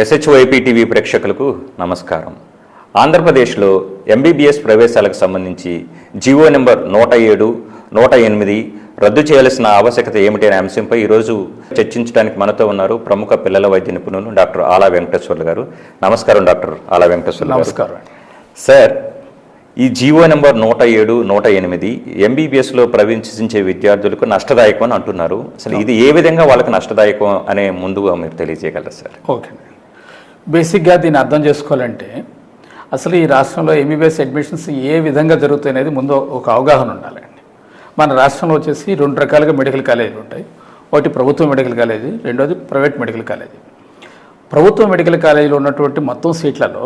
ఎస్హెచ్ఓఐపీ TV ప్రేక్షకులకు నమస్కారం. ఆంధ్రప్రదేశ్లో ఎంబీబీఎస్ ప్రవేశాలకు సంబంధించి జీవో నెంబర్ నూట ఏడు నూట ఎనిమిది రద్దు చేయాల్సిన ఆవశ్యకత ఏమిటి అనే అంశంపై ఈరోజు చర్చించడానికి మనతో ఉన్నారు ప్రముఖ పిల్లల వైద్య నిపుణులు డాక్టర్ ఆలా వెంకటేశ్వర్లు గారు. నమస్కారం డాక్టర్ ఆలా వెంకటేశ్వర్లు నమస్కారం సార్ ఈ జీవో నెంబర్ నూట ఏడు నూట ఎనిమిది ఎంబీబీఎస్లో ప్రవేశించే విద్యార్థులకు నష్టదాయకం అని అంటున్నారు. అసలు ఇది ఏ విధంగా వాళ్ళకి నష్టదాయకం అనే ముందుగా మీరు తెలియజేయగలరు సార్? ఓకే బేసిక్గా దీన్ని అర్థం చేసుకోవాలంటే అసలు ఈ రాష్ట్రంలో ఎంబీబీఎస్ అడ్మిషన్స్ ఏ విధంగా జరుగుతాయి అనేది ముందు ఒక అవగాహన ఉండాలండి మన రాష్ట్రంలో వచ్చేసి రెండు రకాలుగా మెడికల్ కాలేజీలు ఉంటాయి. ఒకటి ప్రభుత్వ మెడికల్ కాలేజీ రెండోది ప్రైవేట్ మెడికల్ కాలేజీ. ప్రభుత్వ మెడికల్ కాలేజీలో ఉన్నటువంటి మొత్తం సీట్లలో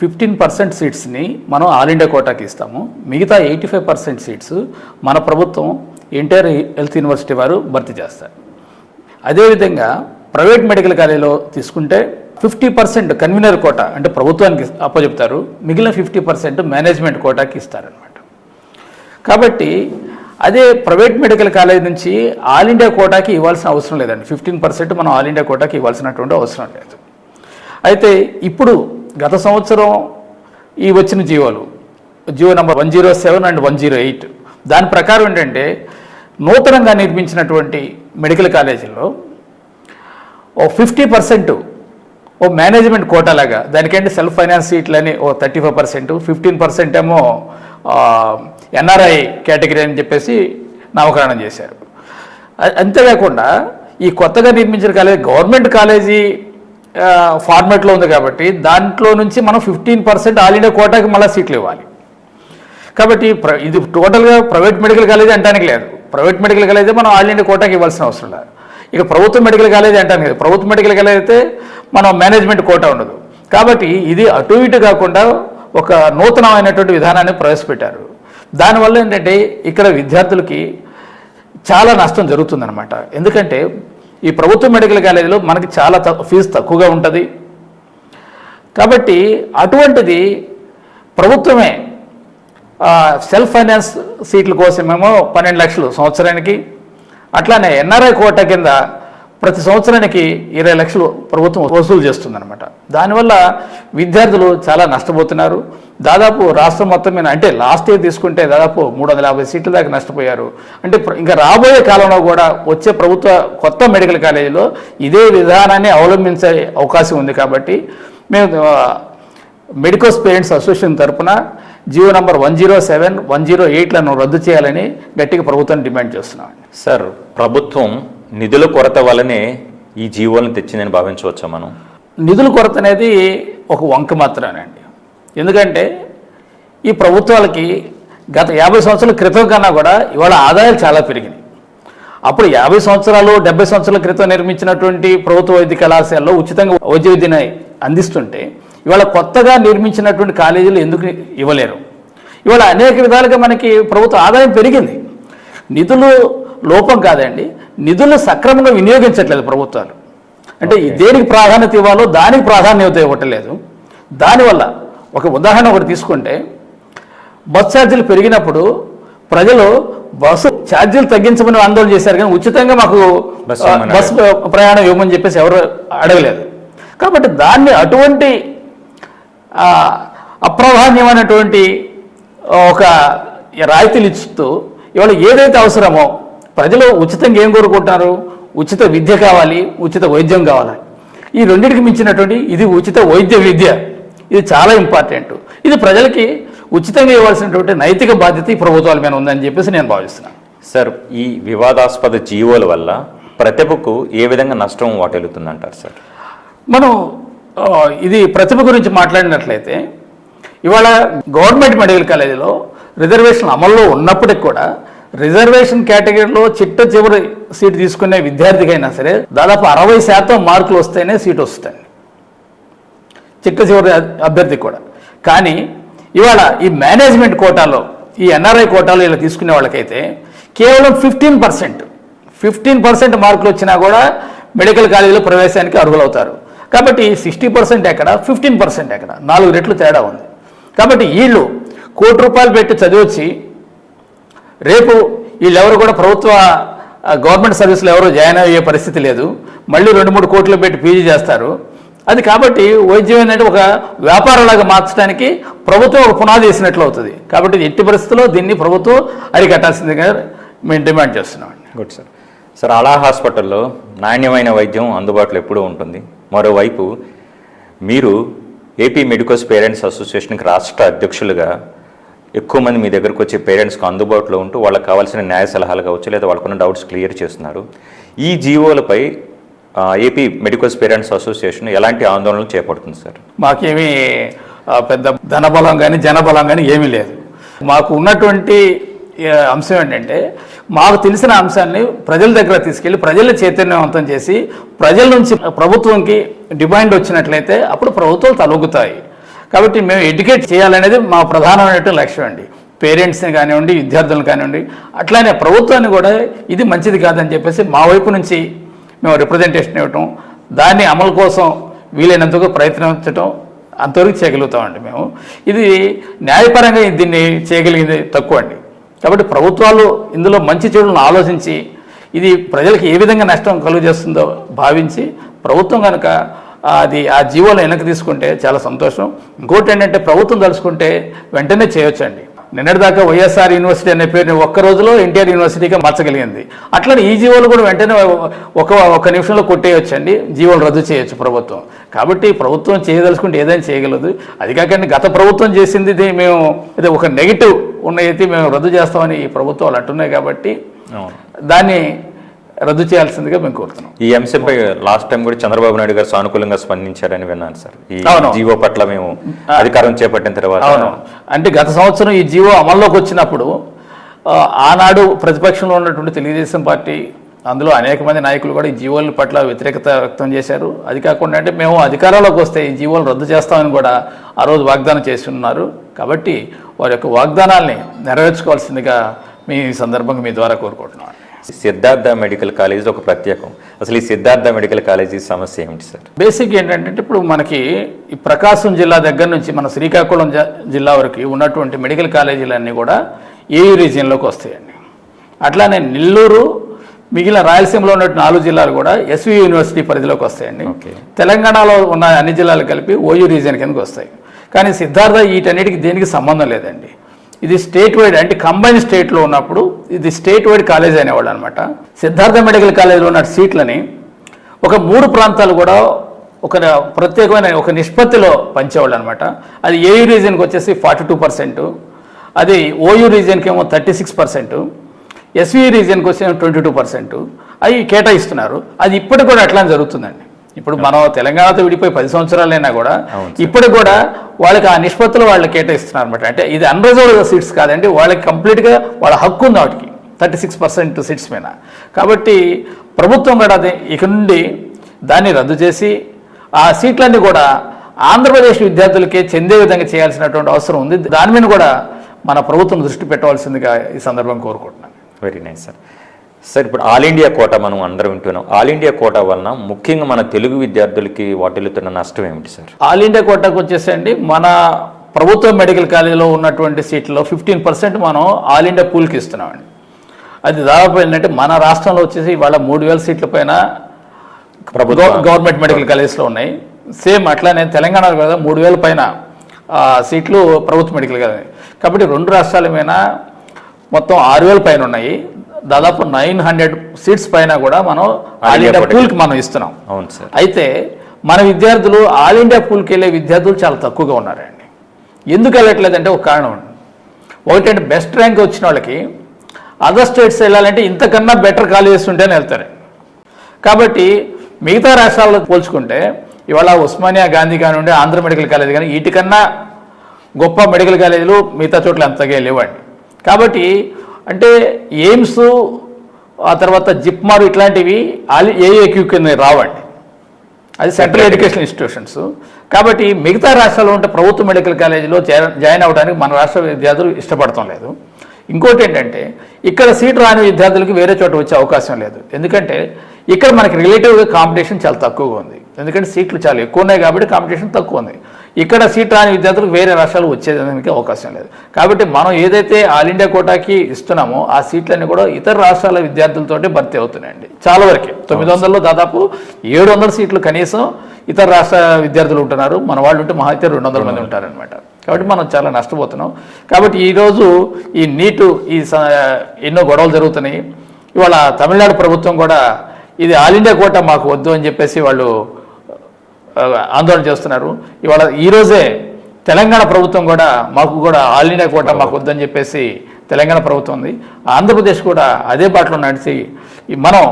ఫిఫ్టీన్ పర్సెంట్ సీట్స్ని మనం ఆల్ ఇండియా కోటాకి ఇస్తాము. మిగతా ఎయిటీ ఫైవ్ పర్సెంట్ సీట్స్ మన ప్రభుత్వం ఎన్టీఆర్ హెల్త్ యూనివర్సిటీ వారు భర్తీ చేస్తారు. అదేవిధంగా ప్రైవేట్ మెడికల్ కాలేజీలో తీసుకుంటే ఫిఫ్టీ పర్సెంట్ కన్వీనర్ కోట అంటే ప్రభుత్వానికి అప్పచెప్తారు. మిగిలిన ఫిఫ్టీ పర్సెంట్ మేనేజ్మెంట్ కోటాకి ఇస్తారనమాట కాబట్టి అదే ప్రైవేట్ మెడికల్ కాలేజ్ నుంచి ఆల్ ఇండియా కోటాకి ఇవ్వాల్సిన అవసరం లేదండి. ఫిఫ్టీన్ పర్సెంట్ మనం ఆల్ ఇండియా కోటాకి ఇవ్వాల్సినటువంటి అవసరం లేదు. అయితే ఇప్పుడు గత సంవత్సరం ఈ వచ్చిన జీవోలు GO number one zero seven and one zero eight. దాని ప్రకారం ఏంటంటే నూతనంగా నిర్మించినటువంటి మెడికల్ కాలేజీల్లో ఓ ఫిఫ్టీ పర్సెంట్ ఓ మేనేజ్మెంట్ కోటా లాగా. దానికంటే సెల్ఫ్ ఫైనాన్స్ సీట్లని ఓ thirty five percent fifteen percent ఏమో ఎన్ఆర్ఐ కేటగిరీ అని చెప్పేసి నామకరణం చేశారు. అంతేకాకుండా ఈ కొత్తగా నిర్మించిన కాలేజీ గవర్నమెంట్ కాలేజీ ఫార్మాట్లో ఉంది కాబట్టి దాంట్లో నుంచి మనం ఫిఫ్టీన్ పర్సెంట్ ఆల్ ఇండియా కోటాకి మళ్ళీ సీట్లు ఇవ్వాలి. కాబట్టి ప్ర- ఇది టోటల్గా ప్రైవేట్ మెడికల్ కాలేజీ అంటానికి లేదు. ప్రైవేట్ మెడికల్ కాలేజీ మనం ఆల్ ఇండియా కోటాకి ఇవ్వాల్సిన అవసరం లేదు. ఇక ప్రభుత్వ మెడికల్ కాలేజీ అంటానికి లేదు. ప్రభుత్వ మెడికల్ కాలేజ్ అయితే మనం మేనేజ్మెంట్ కోటా ఉండదు. కాబట్టి ఇది అటు ఇటు కాకుండా ఒక నూతనమైనటువంటి విధానాన్ని ప్రవేశపెట్టారు. దానివల్ల ఏంటంటే ఇక్కడ విద్యార్థులకి చాలా నష్టం జరుగుతుందన్నమాట. ఎందుకంటే ఈ ప్రభుత్వ మెడికల్ కాలేజీలో మనకి చాలా ఫీజు తక్కువగా ఉంటుంది. కాబట్టి అటువంటిది ప్రభుత్వమే సెల్ఫ్ ఫైనాన్స్ సీట్ల కోసమేమో పన్నెండు లక్షలు సంవత్సరానికి అట్లానే ఎన్ఆర్ఐ కోట కింద ప్రతి సంవత్సరానికి ఇరవై లక్షలు ప్రభుత్వం వసూలు చేస్తుందన్నమాట. దానివల్ల విద్యార్థులు చాలా నష్టపోతున్నారు. దాదాపు రాష్ట్రం మొత్తం మీద అంటే లాస్ట్ ఇయర్ తీసుకుంటే దాదాపు మూడు వందల యాభై సీట్ల దాకా నష్టపోయారు. అంటే ఇంకా రాబోయే కాలంలో కూడా వచ్చే ప్రభుత్వ కొత్త మెడికల్ కాలేజీలో ఇదే విధానాన్ని అవలంబించే అవకాశం ఉంది కాబట్టి మేము మెడికోస్ పేరెంట్స్ అసోసియేషన్ తరపున GO number one zero seven one zero ఎయిట్లను రద్దు చేయాలని గట్టిగా ప్రభుత్వాన్ని డిమాండ్ చేస్తున్నాం. సార్ ప్రభుత్వం నిధుల కొరత వల్లనే ఈ జీవోలను తెచ్చిందని భావించవచ్చా మనం? నిధుల కొరత అనేది ఒక వంక మాత్రమేనండి ఎందుకంటే ఈ ప్రభుత్వాలకి గత యాభై సంవత్సరాల క్రితం కన్నా కూడా ఇవాళ ఆదాయాలు చాలా పెరిగినాయి. అప్పుడు యాభై సంవత్సరాలు డెబ్బై సంవత్సరాల క్రితం నిర్మించినటువంటి ప్రభుత్వ వైద్య కళాశాలలో ఉచితంగా వైద్య విద్యను అందిస్తుంటే ఇవాళ కొత్తగా నిర్మించినటువంటి కాలేజీలు ఎందుకు ఇవ్వలేరు? ఇవాళ అనేక విధాలుగా మనకి ప్రభుత్వ ఆదాయం పెరిగింది. నిధులు లోపం కాదండి. నిధులు సక్రమంగా వినియోగించట్లేదు ప్రభుత్వాలు. అంటే దేనికి ప్రాధాన్యత ఇవ్వాలో దానికి ప్రాధాన్యత ఇవ్వట్లేదు. దానివల్ల ఒక ఉదాహరణ ఒకటి తీసుకుంటే బస్ ఛార్జీలు పెరిగినప్పుడు ప్రజలు బస్సు ఛార్జీలు తగ్గించమని ఆందోళన చేశారు కానీ ఉచితంగా మాకు బస్సు ప్రయాణం ఇవ్వమని చెప్పేసి ఎవరు అడగలేదు. కాబట్టి దాన్ని అటువంటి అప్రాధాన్యమైనటువంటి ఒక రాయితీలు ఇస్తూ ఇవాళ ఏదైతే అవసరమో ప్రజలు ఉచితంగా ఏం కోరుకుంటున్నారు ఉచిత విద్య కావాలి ఉచిత వైద్యం కావాలి. ఈ రెండింటికి మించినటువంటి ఇది ఉచిత వైద్య విద్య. ఇది చాలా ఇంపార్టెంట్. ఇది ప్రజలకి ఉచితంగా ఇవ్వాల్సినటువంటి నైతిక బాధ్యత ఈ ప్రభుత్వాల మీద ఉందని చెప్పేసి నేను భావిస్తున్నాను. సార్ ఈ వివాదాస్పద జీవోల వల్ల ప్రతిభకు ఏ విధంగా నష్టం వాటిల్లుతుందంటారు సార్? మనం ఇది ప్రతిభ గురించి మాట్లాడినట్లయితే ఇవాళ గవర్నమెంట్ మెడికల్ కాలేజీలో రిజర్వేషన్ అమల్లో ఉన్నప్పటికి కూడా రిజర్వేషన్ కేటగిరీలో చిట్ట చివరి సీటు తీసుకునే విద్యార్థికైనా సరే దాదాపు అరవై శాతం మార్కులు వస్తేనే సీటు వస్తాయి చిట్ట చివరి అభ్యర్థి కూడా. కానీ ఇవాళ ఈ మేనేజ్మెంట్ కోటాలో ఈ ఎన్ఆర్ఐ కోటాలో ఇలా తీసుకునే వాళ్ళకైతే కేవలం ఫిఫ్టీన్ పర్సెంట్ ఫిఫ్టీన్ పర్సెంట్ మార్కులు వచ్చినా కూడా మెడికల్ కాలేజీలో ప్రవేశానికి అర్హులవుతారు. కాబట్టి సిక్స్టీ పర్సెంట్ ఎక్కడ ఫిఫ్టీన్ పర్సెంట్ ఎక్కడ? నాలుగు రెట్లు తేడా ఉంది. కాబట్టి వీళ్ళు కోటి రూపాయలు పెట్టి చదివచ్చి రేపు వీళ్ళెవరు కూడా ప్రభుత్వ గవర్నమెంట్ సర్వీస్లో ఎవరు జాయిన్ అయ్యే పరిస్థితి లేదు. మళ్ళీ రెండు మూడు కోట్లు పెట్టి పీజీ చేస్తారు. అది కాబట్టి వైద్యం ఏంటంటే ఒక వ్యాపారంలాగా మార్చడానికి ప్రభుత్వం ఒక పునాది వేసినట్లు అవుతుంది. కాబట్టి ఎట్టి పరిస్థితుల్లో దీన్ని ప్రభుత్వం అరికట్టాల్సిందిగా మేము డిమాండ్ చేస్తున్నాం గుడ్ సార్. సార్ అలా హాస్పిటల్లో నాణ్యమైన వైద్యం అందుబాటులో ఎప్పుడూ ఉంటుంది. మరోవైపు మీరు ఏపీ మెడికల్స్ పేరెంట్స్ అసోసియేషన్కి రాష్ట్ర అధ్యక్షులుగా ఎక్కువ మంది మీ దగ్గరకు వచ్చే పేరెంట్స్కి అందుబాటులో ఉంటూ వాళ్ళకి కావాల్సిన న్యాయ సలహాలు కావచ్చు లేదా వాళ్ళకున్న డౌట్స్ క్లియర్ చేస్తున్నారు. ఈ జీవోలపై ఏపీ మెడికల్స్ పేరెంట్స్ అసోసియేషన్ ఎలాంటి ఆందోళనలు చేపడుతుంది సార్? మాకేమీ పెద్ద ధనబలం కానీ జనబలం కానీ ఏమీ లేదు. మాకు ఉన్నటువంటి అంశం ఏంటంటే మాకు తెలిసిన అంశాన్ని ప్రజల దగ్గర తీసుకెళ్ళి ప్రజల్ని చైతన్యవంతం చేసి ప్రజల నుంచి ప్రభుత్వంకి డిమాండ్ వచ్చినట్లయితే అప్పుడు ప్రభుత్వాలు తలొగ్గుతాయి కాబట్టి మేము ఎడ్యుకేట్ చేయాలనేది మా ప్రధానమైనటువంటి లక్ష్యం అండి. పేరెంట్స్ని కానివ్వండి విద్యార్థులను కానివ్వండి అట్లానే ప్రభుత్వాన్ని కూడా ఇది మంచిది కాదని చెప్పేసి మా వైపు నుంచి మేము రిప్రజెంటేషన్ ఇవ్వటం దాన్ని అమలు కోసం వీలైనంతగా ప్రయత్నించటం అంతవరకు చేయగలుగుతామండి మేము. ఇది న్యాయపరంగా దీన్ని చేయగలిగింది తక్కువ అండి. కాబట్టి ప్రభుత్వాలు ఇందులో మంచి చెడులను ఆలోచించి ఇది ప్రజలకు ఏ విధంగా నష్టం కలుగజేస్తుందో భావించి ప్రభుత్వం కనుక అది ఆ జీవోలు వెనక్కి తీసుకుంటే చాలా సంతోషం. ఇంకోటి ఏంటంటే ప్రభుత్వం తలుచుకుంటే వెంటనే చేయొచ్చండి. నిన్నటిదాకా వైఎస్ఆర్ యూనివర్సిటీ అనే పేరుని ఒక్క రోజులో ఎన్టీఆర్ యూనివర్సిటీగా మార్చగలిగింది. అట్లనే ఈ జీవోలు కూడా వెంటనే ఒక ఒక నిమిషంలో కొట్టేయొచ్చండి. జీవోలు రద్దు చేయొచ్చు ప్రభుత్వం. కాబట్టి ప్రభుత్వం చేయదలుచుకుంటే ఏదైనా చేయగలదు. అది కాకండి గత ప్రభుత్వం చేసింది మేము ఇది ఒక నెగిటివ్ ఉన్నైతే మేము రద్దు చేస్తామని ఈ ప్రభుత్వాలు అంటున్నాయి కాబట్టి దాన్ని రద్దు చేయాల్సిందిగా మేము కోరుతున్నాం. ఈ అంశంపై లాస్ట్ టైం కూడా చంద్రబాబు నాయుడు గారు సానుకూలంగా స్పందించారని విన్నాను సార్. ఈ. జీవో పట్ల మేము అధికారం చేపట్టిన తర్వాత అవును. అంటే గత సంవత్సరం ఈ జీవో అమల్లోకి వచ్చినప్పుడు ఆనాడు ప్రతిపక్షంలో ఉన్నటువంటి తెలుగుదేశం పార్టీ అందులో అనేక మంది నాయకులు కూడా ఈ జీవోల పట్ల వ్యతిరేకత వ్యక్తం చేశారు. అది కాకుండా అంటే మేము అధికారంలోకి వస్తే ఈ జీవోలు రద్దు చేస్తామని కూడా ఆ రోజు వాగ్దానం చేసి ఉన్నారు కాబట్టి వారి యొక్క వాగ్దానాల్ని నెరవేర్చుకోవాల్సిందిగా మీ సందర్భంగా మీ ద్వారా కోరుకుంటున్నాం సిద్ధార్థ మెడికల్ కాలేజ్ ఒక ప్రత్యేకం. అసలు ఈ సిద్ధార్థ మెడికల్ కాలేజీ సమస్య ఏమిటి సార్? బేసిక్ ఏంటంటే ఇప్పుడు మనకి ఈ ప్రకాశం జిల్లా దగ్గర నుంచి మన శ్రీకాకుళం జిల్లా వరకు ఉన్నటువంటి మెడికల్ కాలేజీలన్నీ కూడా ఏయూ రీజియన్లోకి వస్తాయండి. అట్లానే నెల్లూరు మిగిలిన రాయలసీమలో ఉన్న నాలుగు జిల్లాలు కూడా ఎస్వి యూనివర్సిటీ పరిధిలోకి వస్తాయండి. తెలంగాణలో ఉన్న అన్ని జిల్లాలు కలిపి ఓయూ రీజియన్ కిందకి వస్తాయి. కానీ సిద్ధార్థ వీటన్నిటికి దేనికి సంబంధం లేదండి. ఇది స్టేట్ వైడ్ అంటే కంబైన్ స్టేట్లో ఉన్నప్పుడు ఇది స్టేట్ వైడ్ కాలేజ్ అనేవాళ్ళు అనమాట సిద్ధార్థ మెడికల్ కాలేజ్లో ఉన్న సీట్లని ఒక మూడు ప్రాంతాలు కూడా ఒక ప్రత్యేకమైన ఒక నిష్పత్తిలో పంచేవాళ్ళు అనమాట అది ఏయూ రీజియన్కి వచ్చేసి ఫార్టీ టూ పర్సెంట్ అది ఓయూ రీజియన్కి ఏమో థర్టీ సిక్స్ పర్సెంట్ ఎస్వీ రీజియన్కి వచ్చేమో ట్వంటీ టూ పర్సెంట్ అవి కేటాయిస్తున్నారు. అది ఇప్పటికి కూడా అట్లా జరుగుతుందండి. ఇప్పుడు మనం తెలంగాణతో విడిపోయి పది సంవత్సరాలైనా కూడా ఇప్పటికి కూడా వాళ్ళకి ఆ నిష్పత్తులు వాళ్ళు కేటాయిస్తున్నారు అనమాట అంటే ఇది అన్రిజర్వ్డ్ సీట్స్ కాదండి వాళ్ళకి కంప్లీట్గా వాళ్ళ హక్కు ఉంది వాటికి. థర్టీ సిక్స్ పర్సెంట్ సీట్స్ మీద. కాబట్టి ప్రభుత్వం కూడా అది ఇక నుండి దాన్ని రద్దు చేసి ఆ సీట్లన్నీ కూడా ఆంధ్రప్రదేశ్ విద్యార్థులకే చెందే విధంగా చేయాల్సినటువంటి అవసరం ఉంది. దాని మీద కూడా మన ప్రభుత్వం దృష్టి పెట్టవలసిందిగా ఈ సందర్భం కోరుకుంటున్నాను. వెరీ నైస్ సార్ సార్ ఇప్పుడు ఆల్ ఇండియా కోట మనం అందరం వింటున్నాం. ఆల్ ఇండియా కోట వలన ముఖ్యంగా మన తెలుగు విద్యార్థులకి వాటిల్లుతున్న నష్టం ఏమిటి సార్? ఆల్ ఇండియా కోటాకు వచ్చేసండి మన ప్రభుత్వ మెడికల్ కాలేజీలో ఉన్నటువంటి సీట్లలో ఫిఫ్టీన్ పర్సెంట్ మనం ఆల్ ఇండియా పూల్కి ఇస్తున్నామండి. అది దాదాపు ఏంటంటే మన రాష్ట్రంలో వచ్చేసి ఇవాళ మూడు వేల సీట్ల పైన గవర్నమెంట్ మెడికల్ కాలేజెస్లో ఉన్నాయి. సేమ్ అట్లానే తెలంగాణలో కదా మూడు వేల పైన సీట్లు ప్రభుత్వ మెడికల్ కాలేజ్. కాబట్టి రెండు రాష్ట్రాల మీద మొత్తం ఆరు వేల పైన ఉన్నాయి. దాదాపు నైన్ హండ్రెడ్ సీట్స్ పైన కూడా మనం ఆల్ ఇండియా. పూల్కి మనం ఇస్తున్నాం. అవును సార్. అయితే మన విద్యార్థులు ఆల్ ఇండియా పూల్కి వెళ్ళే విద్యార్థులు చాలా తక్కువగా ఉన్నారండి. ఎందుకు వెళ్ళట్లేదంటే ఒక కారణం ఉంది. ఒకటంటే బెస్ట్ ర్యాంక్ వచ్చిన వాళ్ళకి అదర్ స్టేట్స్ వెళ్ళాలంటే ఇంతకన్నా బెటర్ కాలేజెస్ ఉంటేనే వెళ్తారు. కాబట్టి మిగతా రాష్ట్రాల్లో పోల్చుకుంటే ఇవాళ ఉస్మానియా గాంధీ కానివ్వండి ఆంధ్ర మెడికల్ కాలేజ్ కానీ వీటికన్నా గొప్ప మెడికల్ కాలేజీలు మిగతా చోట్ల అంతగా లేవండి. కాబట్టి అంటే ఎయిమ్స్ ఆ తర్వాత జిప్మార్ ఇట్లాంటివి ఏఏక్యూ కింద రావండి. అది సెంట్రల్ ఎడ్యుకేషన్ ఇన్స్టిట్యూషన్స్. కాబట్టి మిగతా రాష్ట్రాల్లో ఉంటే ప్రభుత్వ మెడికల్ కాలేజీలో జాయిన్ అవ్వడానికి మన రాష్ట్ర విద్యార్థులు ఇష్టపడటం లేదు. ఇంకోటి ఏంటంటే ఇక్కడ సీట్ రాని విద్యార్థులకి వేరే చోట వచ్చే అవకాశం లేదు. ఎందుకంటే ఇక్కడ మనకి రిలేటివ్గా కాంపిటీషన్ చాలా తక్కువగా ఉంది. ఎందుకంటే సీట్లు చాలా ఎక్కువ ఉన్నాయి కాబట్టి కాంపిటీషన్ తక్కువ ఉంది. ఇక్కడ సీట్ రాని విద్యార్థులకు వేరే రాష్ట్రాలు వచ్చేదానికి అవకాశం లేదు. కాబట్టి మనం ఏదైతే ఆల్ ఇండియా కోటాకి ఇస్తున్నామో ఆ సీట్లన్నీ కూడా ఇతర రాష్ట్రాల విద్యార్థులతోటి భర్తీ అవుతున్నాయండి. చాలా వరకే. తొమ్మిది వందల్లో దాదాపు ఏడు వందల సీట్లు కనీసం ఇతర రాష్ట్ర విద్యార్థులు ఉంటున్నారు. మన వాళ్ళు ఉంటే మహా అయితే రెండు వందల మంది ఉంటారనమాట కాబట్టి మనం చాలా నష్టపోతున్నాం. కాబట్టి ఈరోజు ఈ నీటు ఈ స- ఎన్నో గొడవలు జరుగుతున్నాయి. ఇవాళ తమిళనాడు ప్రభుత్వం కూడా ఇది ఆల్ ఇండియా కోట మాకు వద్దు అని చెప్పేసి వాళ్ళు ఆందోళన చేస్తున్నారు. ఇవాళ ఈరోజే తెలంగాణ ప్రభుత్వం కూడా మాకు కూడా ఆల్ ఇండియా కోట మాకు వద్దని చెప్పేసి తెలంగాణ ప్రభుత్వం ఉంది. ఆంధ్రప్రదేశ్ కూడా అదే బాటలో నడిచి మనం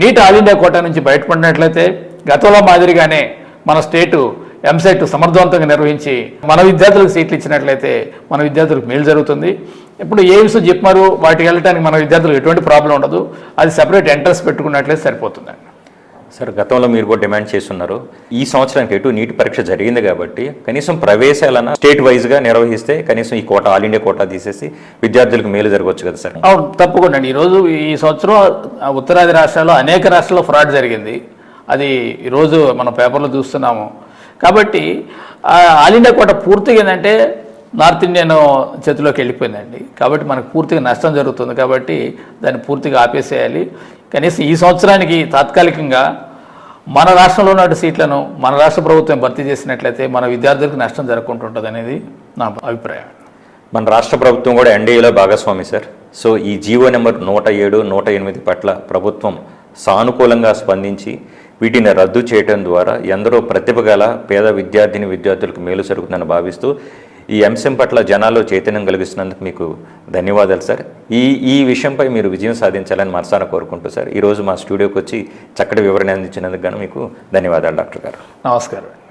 నీట్ ఆల్ ఇండియా కోట నుంచి బయటపడినట్లయితే గతంలో మాదిరిగానే మన స్టేటు ఎంసెట్ సమర్థవంతంగా నిర్వహించి మన విద్యార్థులకు సీట్లు ఇచ్చినట్లయితే మన విద్యార్థులకు మేలు జరుగుతుంది. ఇప్పుడు ఎయిమ్స్ జిప్మరు వాటికి వెళ్ళడానికి మన విద్యార్థులకు ఎటువంటి ప్రాబ్లం ఉండదు. అది సెపరేట్ ఎంట్రన్స్ పెట్టుకున్నట్లయితే సరిపోతుందండి సార్ గతంలో మీరు కూడా డిమాండ్ చేస్తున్నారు. ఈ సంవత్సరానికి ఎటు నీటి పరీక్ష జరిగింది కాబట్టి కనీసం ప్రవేశాలన్న స్టేట్ వైజ్గా నిర్వహిస్తే కనీసం ఈ కోట ఆల్ ఇండియా కోటా తీసేసి విద్యార్థులకు మేలు జరగవచ్చు కదా సార్? అవును తప్పకుండా అండి. ఈరోజు ఈ సంవత్సరం ఉత్తరాది రాష్ట్రాల్లో అనేక రాష్ట్రాల్లో ఫ్రాడ్ జరిగింది. అది ఈరోజు మన పేపర్లో చూస్తున్నాము. కాబట్టి ఆల్ ఇండియా కోట పూర్తిగా ఏంటంటే నార్త్ ఇండియన్ చేతిలోకి వెళ్ళిపోయిందండి. కాబట్టి మనకు పూర్తిగా నష్టం జరుగుతుంది కాబట్టి దాన్ని పూర్తిగా ఆపేసేయాలి. కనీసం ఈ సంవత్సరానికి తాత్కాలికంగా మన రాష్ట్రంలో ఉన్న సీట్లను మన రాష్ట్ర ప్రభుత్వం భర్తీ చేసినట్లయితే మన విద్యార్థులకు నష్టం జరగకుంటుంటుంది అనేది నా అభిప్రాయం. మన రాష్ట్ర ప్రభుత్వం కూడా ఎన్డీఏలో భాగస్వామి సార్. సో ఈ జీవో నెంబర్ నూట ఏడు నూట ఎనిమిది పట్ల ప్రభుత్వం సానుకూలంగా స్పందించి వీటిని రద్దు చేయడం ద్వారా ఎందరో ప్రతిభ గల పేద విద్యార్థిని విద్యార్థులకు మేలు జరుగుతుందని భావిస్తూ ఈ అంశం పట్ల జనాల్లో చైతన్యం కలిగిస్తున్నందుకు మీకు ధన్యవాదాలు సార్. ఈ ఈ విషయంపై మీరు విజయం సాధించాలని మనసారా కోరుకుంటూ సార్. ఈరోజు మా స్టూడియోకి వచ్చి చక్కటి వివరణ అందించినందుకు గాను మీకు ధన్యవాదాలు డాక్టర్ గారు. నమస్కారం.